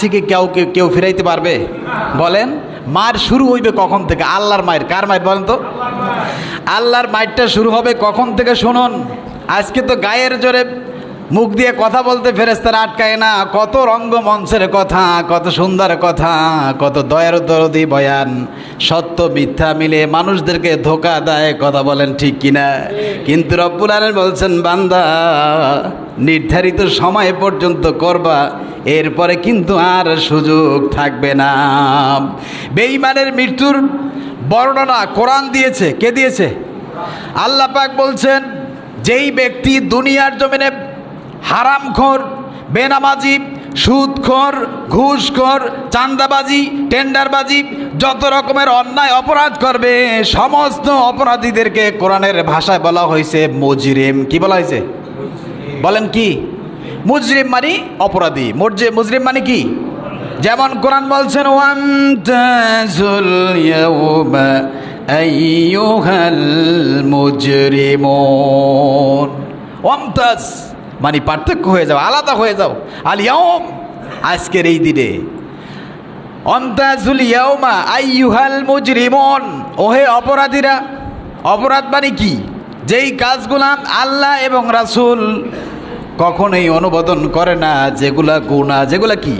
থেকে কেউ কেউ কেউ ফিরাইতে পারবে? বলেন, মার শুরু হইবে কখন থেকে? আল্লাহর মায়ের। কার মায়ের বলেন তো? আল্লাহর মায়েরটা শুরু হবে কখন থেকে? শুনুন। আজকে তো গায়ের জোরে মুখ দিয়ে কথা বলতে ফেরেস্তারা আটকায় না। কত রঙ্গমঞ্চের কথা, কত সুন্দর কথা, কত দয়ার দরদি বয়ান। সত্য, মিথ্যা মিলে মানুষদেরকে ধোকা দেয়, কথা বলেন ঠিক কিনা? কিন্তু রব্বুল বলছেন, বান্দা, নির্ধারিত সময় পর্যন্ত করবা, এরপরে কিন্তু আর সুযোগ থাকবে না। বেঈমানের মৃত্যুর বর্ণনা কোরআন দিয়েছে। কে দিয়েছে? আল্লাহ পাক বলছেন, যেই ব্যক্তি দুনিয়ার জমিনে হারামখোর, বেনামাজি, সুদখোর, ঘুষখোর, চান্দাবাজি, টেন্ডারবাজি, যত রকমের অন্যায় অপরাধ করবে, সমস্ত অপরাধীদেরকে কোরআনের ভাষায় বলা হয়েছে মজরিম। কি বলা হয়েছে? বলেন কি? মুজরিম মানে অপরাধী। মর্জে মুজরিম মানে কি? যেমন কোরআন বলছেন মুজরিমুন। ওয়ামতাজ মানে পার্থক্য হয়ে যাও, আলাদা হয়ে যাও। আল ইয়াউম, আজকের এই দিনে। অন্তাজুল ইয়াউমা আইয়ুহাল মুজরিমন। ওহে অপরাধীরা, অপরাধ মানে কি? যেই কাজগুলা আল্লাহ এবং রাসূল কখনোই অনুমোদন করে না, যেগুলা গুণা যেগুলা কি?